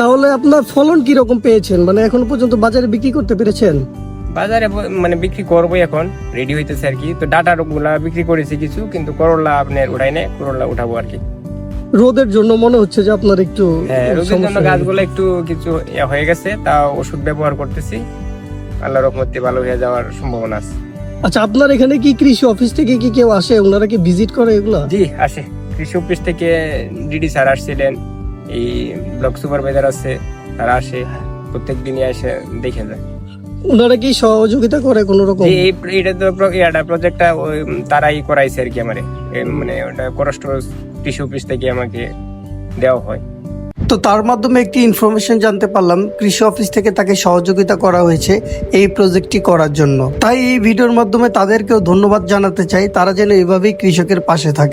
তাহলে আপনার ফলন কি রকম পেয়েছেন? মানে এখনও পর্যন্ত বাজারে বিক্রি করতে পেরেছেন? বাজারে মানে বিক্রি করব এখন রেডি হইতেছে আর কি। তো ডাটা গুলা বিক্রি করেছি কিছু কিন্তু করলা আপনার উঠাই নেই করলা উঠাবো আর কি। রোদের জন্য মনে হচ্ছে যে আপনার একটু হ্যাঁ রোদের জন্য গাছগুলো একটু কিছু হয়ে গেছে তা ওষুধ ব্যবহার করতেছি। আল্লাহ রহমতে ভালো হয়ে যাওয়ার সম্ভাবনা আছে। আচ্ছা আপনার এখানে কি কৃষি অফিস থেকে কি কেউ আসে? ওনারা কি ভিজিট করে এগুলা? জি আসে। কৃষি অফিস থেকে ডিডি স্যার আসছিলেন। এই ব্লক সুপারভাইজার আছে তারা আসে প্রত্যেক দিনই এসে দেখে যায়। ওনারা কি সহযোগিতা করে কোনো রকম এই এটা তো ইয়াটা প্রজেক্টটা তারাই করাইছে আর কি আমারে। মানে ওটা কষ্ট কৃষি অফিস থেকে আমাকে দেওয়া হয়। তো তার মাধ্যমে একটি ইনফরমেশন জানতে পারলাম কৃষি অফিস থেকে তাকে সহযোগিতা করা হয়েছে এই প্রজেক্টটি করার জন্য। তাই এই ভিডিওর মাধ্যমে তাদেরকেও ধন্যবাদ জানাতে চাই তারা যেন এভাবেই কৃষকের পাশে থাকে।